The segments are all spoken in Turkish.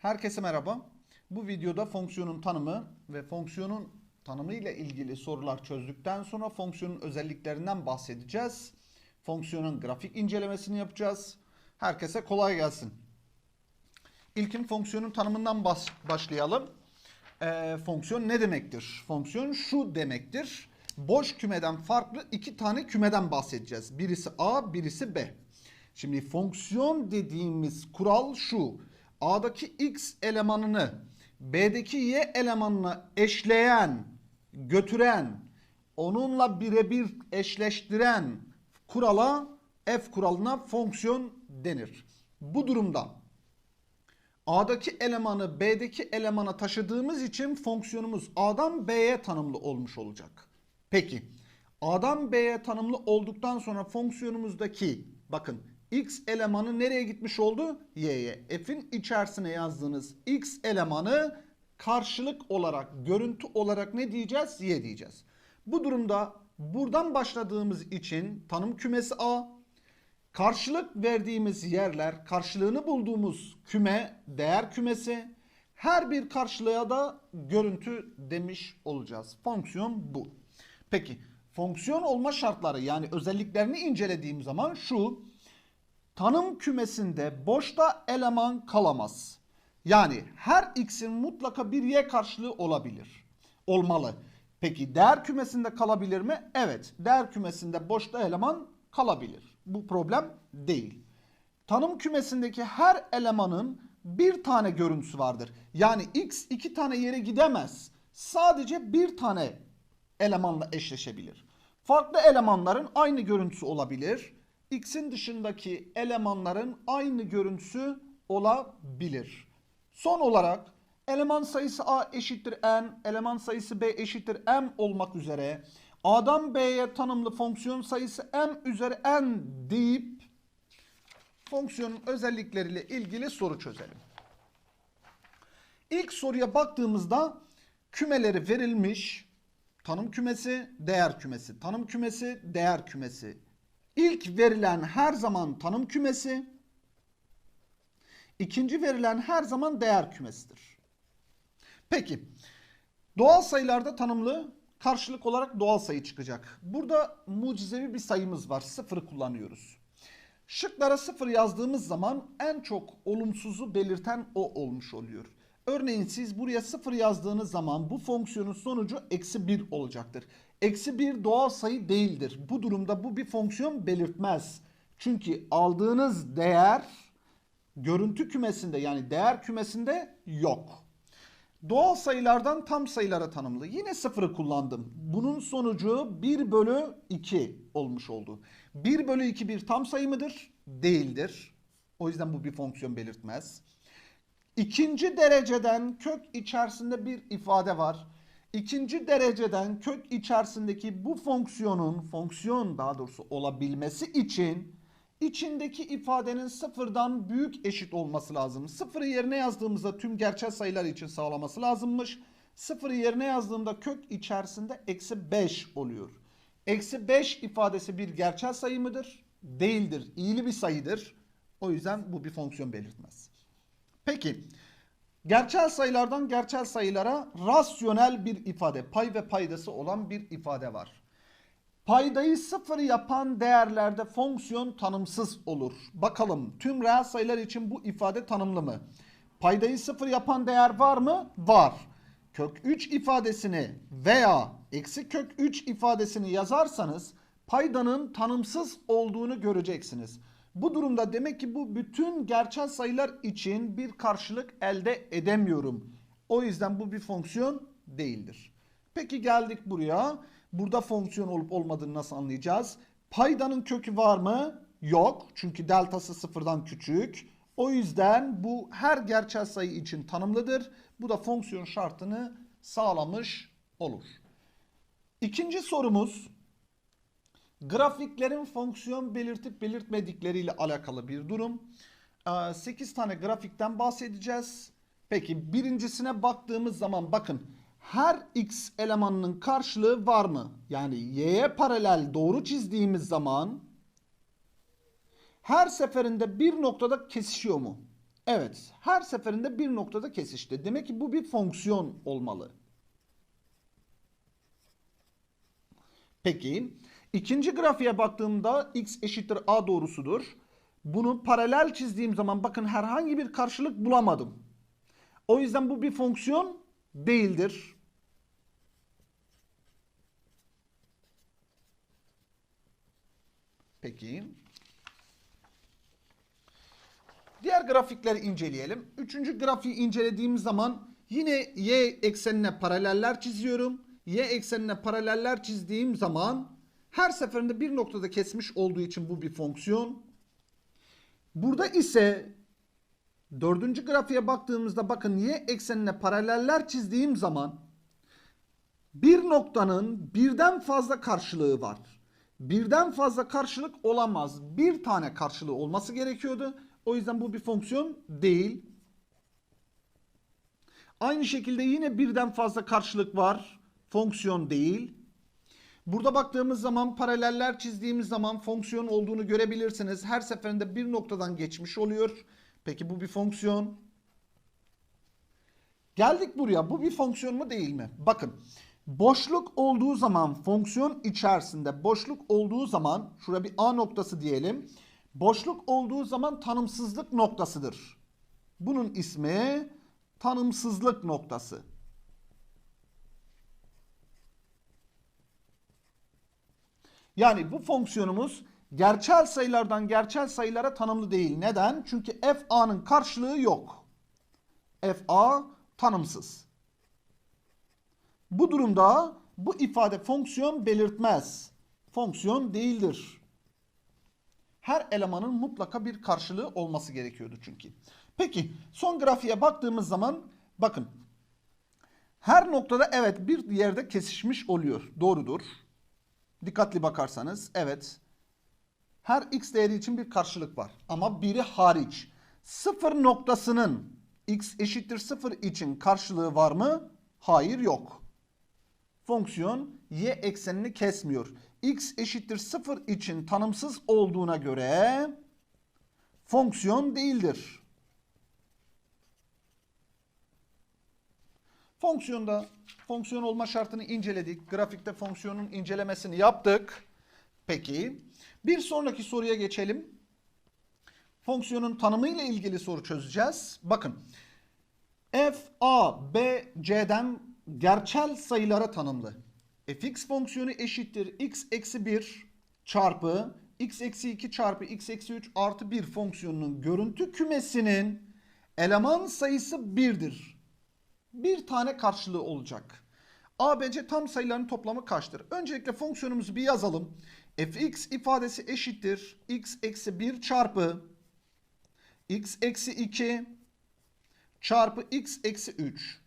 Herkese merhaba. Bu videoda fonksiyonun tanımı ve fonksiyonun tanımı ile ilgili sorular çözdükten sonra fonksiyonun özelliklerinden bahsedeceğiz. Fonksiyonun grafik incelemesini yapacağız. Herkese kolay gelsin. İlkin fonksiyonun tanımından başlayalım. Ee, fonksiyon ne demektir? Fonksiyon şu demektir. Boş kümeden farklı iki tane kümeden bahsedeceğiz. Birisi A, birisi B. Şimdi fonksiyon dediğimiz kural şu. A'daki x elemanını B'deki y elemanına eşleyen, götüren, onunla birebir eşleştiren kurala f kuralına fonksiyon denir. Bu durumda A'daki elemanı B'deki elemana taşıdığımız için fonksiyonumuz A'dan B'ye tanımlı olmuş olacak. Peki A'dan B'ye tanımlı olduktan sonra fonksiyonumuzdaki bakın x elemanı nereye gitmiş oldu? Y'ye. F'in içerisine yazdığınız x elemanı karşılık olarak, görüntü olarak ne diyeceğiz? Y diyeceğiz. Bu durumda buradan başladığımız için tanım kümesi A, Karşılık verdiğimiz yerler, karşılığını bulduğumuz küme, değer kümesi, her bir karşılığa da görüntü demiş olacağız. Fonksiyon bu. Peki fonksiyon olma şartları yani özelliklerini incelediğim zaman şu. Tanım kümesinde boşta eleman kalamaz. Yani her x'in mutlaka bir y karşılığı olabilir. Olmalı. Peki değer kümesinde kalabilir mi? Evet. Değer kümesinde boşta eleman kalabilir. Bu problem değil. Tanım kümesindeki her elemanın bir tane görüntüsü vardır. Yani x iki tane yere gidemez. Sadece bir tane elemanla eşleşebilir. Farklı elemanların aynı görüntüsü olabilir. X'in dışındaki elemanların aynı görüntüsü olabilir. Son olarak eleman sayısı A eşittir n, eleman sayısı B eşittir m olmak üzere A'dan B'ye tanımlı fonksiyon sayısı m üzeri n deyip fonksiyonun özellikleriyle ilgili soru çözelim. İlk soruya baktığımızda kümeleri verilmiş. Tanım kümesi, değer kümesi. Tanım kümesi, değer kümesi. İlk verilen her zaman tanım kümesi. İkinci verilen her zaman değer kümesidir. Peki. Doğal sayılarda tanımlı karşılık olarak doğal sayı çıkacak. Burada mucizevi bir sayımız var. Sıfırı kullanıyoruz. Şıklara sıfır yazdığımız zaman en çok olumsuzu belirten o olmuş oluyor. Örneğin siz buraya sıfır yazdığınız zaman bu fonksiyonun sonucu eksi 1 olacaktır. Eksi 1 doğal sayı değildir. Bu durumda bu bir fonksiyon belirtmez. Çünkü aldığınız değer görüntü kümesinde yani değer kümesinde yok. Doğal sayılardan tam sayılara tanımlı. Yine sıfırı kullandım. Bunun sonucu 1 bölü 2 olmuş oldu. 1 bölü 2 bir tam sayı mıdır? Değildir. O yüzden bu bir fonksiyon belirtmez. İkinci dereceden kök içerisinde bir ifade var. İkinci dereceden kök içerisindeki bu fonksiyonun fonksiyon daha doğrusu olabilmesi için içindeki ifadenin sıfırdan büyük eşit olması lazım. Sıfırı yerine yazdığımızda tüm gerçel sayılar için sağlaması lazımmış. Sıfırı yerine yazdığımda kök içerisinde eksi 5 oluyor. Eksi 5 ifadesi bir gerçel sayı mıdır? Değildir. İyili bir sayıdır. O yüzden bu bir fonksiyon belirtmez. Peki gerçel sayılardan gerçel sayılara rasyonel bir ifade, pay ve paydası olan bir ifade var. Paydayı sıfır yapan değerlerde fonksiyon tanımsız olur. Bakalım tüm reel sayılar için bu ifade tanımlı mı? Paydayı sıfır yapan değer var mı? Var. Kök 3 ifadesini veya eksi kök 3 ifadesini yazarsanız paydanın tanımsız olduğunu göreceksiniz. Bu durumda demek ki bu bütün gerçel sayılar için bir karşılık elde edemiyorum. O yüzden bu bir fonksiyon değildir. Peki geldik buraya. Burada fonksiyon olup olmadığını nasıl anlayacağız? Paydanın kökü var mı? Yok. Çünkü deltası sıfırdan küçük. O yüzden bu her gerçel sayı için tanımlıdır. Bu da fonksiyon şartını sağlamış olur. İkinci sorumuz grafiklerin fonksiyon belirtip belirtmedikleriyle alakalı bir durum. 8 tane grafikten bahsedeceğiz. Peki birincisine baktığımız zaman bakın her x elemanının karşılığı var mı? Yani y'ye paralel doğru çizdiğimiz zaman her seferinde bir noktada kesişiyor mu? Evet, her seferinde bir noktada kesişti. Demek ki bu bir fonksiyon olmalı. Peki, ikinci grafiğe baktığımda x eşittir a doğrusudur. Bunu paralel çizdiğim zaman bakın herhangi bir karşılık bulamadım. O yüzden bu bir fonksiyon değildir. Peki. Diğer grafikleri inceleyelim. Üçüncü grafiği incelediğim zaman yine y eksenine paraleller çiziyorum. Y eksenine paraleller çizdiğim zaman her seferinde bir noktada kesmiş olduğu için bu bir fonksiyon. Burada ise dördüncü grafiğe baktığımızda bakın y eksenine paraleller çizdiğim zaman bir noktanın birden fazla karşılığı var. Birden fazla karşılık olamaz. Bir tane karşılığı olması gerekiyordu. O yüzden bu bir fonksiyon değil. Aynı şekilde yine birden fazla karşılık var. Fonksiyon değil. Burada baktığımız zaman paraleller çizdiğimiz zaman fonksiyon olduğunu görebilirsiniz. Her seferinde bir noktadan geçmiş oluyor. Peki bu bir fonksiyon. Geldik buraya. Bu bir fonksiyon mu değil mi? Bakın. Boşluk olduğu zaman fonksiyon içerisinde boşluk olduğu zaman şuraya bir A noktası diyelim. Boşluk olduğu zaman tanımsızlık noktasıdır. Bunun ismi tanımsızlık noktası. Yani bu fonksiyonumuz gerçel sayılardan gerçel sayılara tanımlı değil. Neden? Çünkü fa'nın karşılığı yok. fa tanımsız. Bu durumda bu ifade fonksiyon belirtmez. Fonksiyon değildir. Her elemanın mutlaka bir karşılığı olması gerekiyordu çünkü. Peki son grafiğe baktığımız zaman bakın. Her noktada evet bir yerde kesişmiş oluyor. Doğrudur. Dikkatli bakarsanız evet. Her x değeri için bir karşılık var. Ama biri hariç. Sıfır noktasının x eşittir sıfır için karşılığı var mı? Hayır yok. Fonksiyon y eksenini kesmiyor. x eşittir sıfır için tanımsız olduğuna göre fonksiyon değildir. Fonksiyonda fonksiyon olma şartını inceledik. Grafikte fonksiyonun incelemesini yaptık. Peki bir sonraki soruya geçelim. Fonksiyonun tanımı ile ilgili soru çözeceğiz. Bakın f, a, b, c'den gerçel sayılara tanımlı. fx fonksiyonu eşittir x eksi 1 çarpı x eksi 2 çarpı x eksi 3 artı 1 fonksiyonunun görüntü kümesinin eleman sayısı 1'dir bir tane karşılığı olacak. ABC tam sayıların toplamı kaçtır? Öncelikle fonksiyonumuzu bir yazalım. fx ifadesi eşittir. x eksi 1 çarpı x eksi 2 çarpı x eksi 3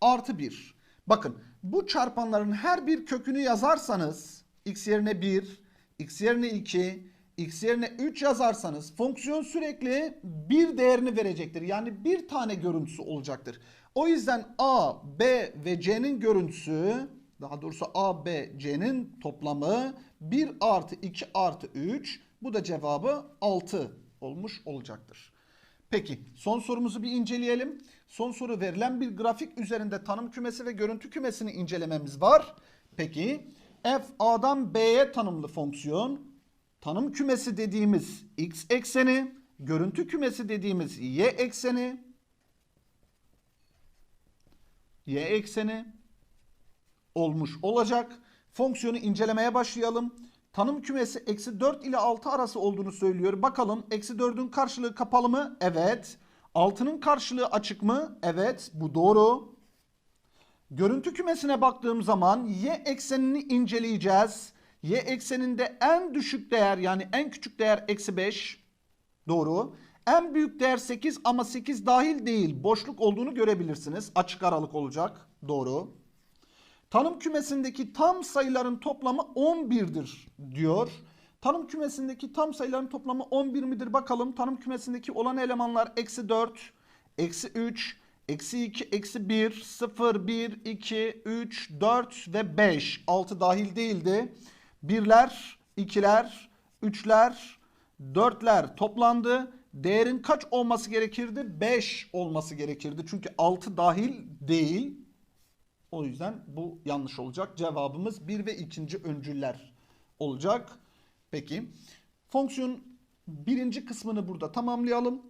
artı 1. Bakın bu çarpanların her bir kökünü yazarsanız x yerine 1, x yerine 2, x yerine 3 yazarsanız fonksiyon sürekli bir değerini verecektir. Yani bir tane görüntüsü olacaktır. O yüzden a, b ve c'nin görüntüsü daha doğrusu a, b, c'nin toplamı 1 artı 2 artı 3 bu da cevabı 6 olmuş olacaktır. Peki son sorumuzu bir inceleyelim. Son soru verilen bir grafik üzerinde tanım kümesi ve görüntü kümesini incelememiz var. Peki f a'dan b'ye tanımlı fonksiyon tanım kümesi dediğimiz x ekseni, görüntü kümesi dediğimiz y ekseni, y ekseni olmuş olacak. Fonksiyonu incelemeye başlayalım. Tanım kümesi eksi 4 ile 6 arası olduğunu söylüyor. Bakalım eksi 4'ün karşılığı kapalı mı? Evet. 6'nın karşılığı açık mı? Evet. Bu doğru. Görüntü kümesine baktığım zaman y eksenini inceleyeceğiz. Y ekseninde en düşük değer yani en küçük değer eksi 5. Doğru. En büyük değer 8 ama 8 dahil değil. Boşluk olduğunu görebilirsiniz. Açık aralık olacak. Doğru. Tanım kümesindeki tam sayıların toplamı 11'dir diyor. Tanım kümesindeki tam sayıların toplamı 11 midir bakalım. Tanım kümesindeki olan elemanlar eksi 4, eksi 3, eksi 2, eksi 1, 0, 1, 2, 3, 4 ve 5. 6 dahil değildi. Birler, ikiler, üçler, dörtler toplandı. Değerin kaç olması gerekirdi? 5 olması gerekirdi. Çünkü 6 dahil değil. O yüzden bu yanlış olacak. Cevabımız 1 ve ikinci öncüller olacak. Peki. Fonksiyon birinci kısmını burada tamamlayalım.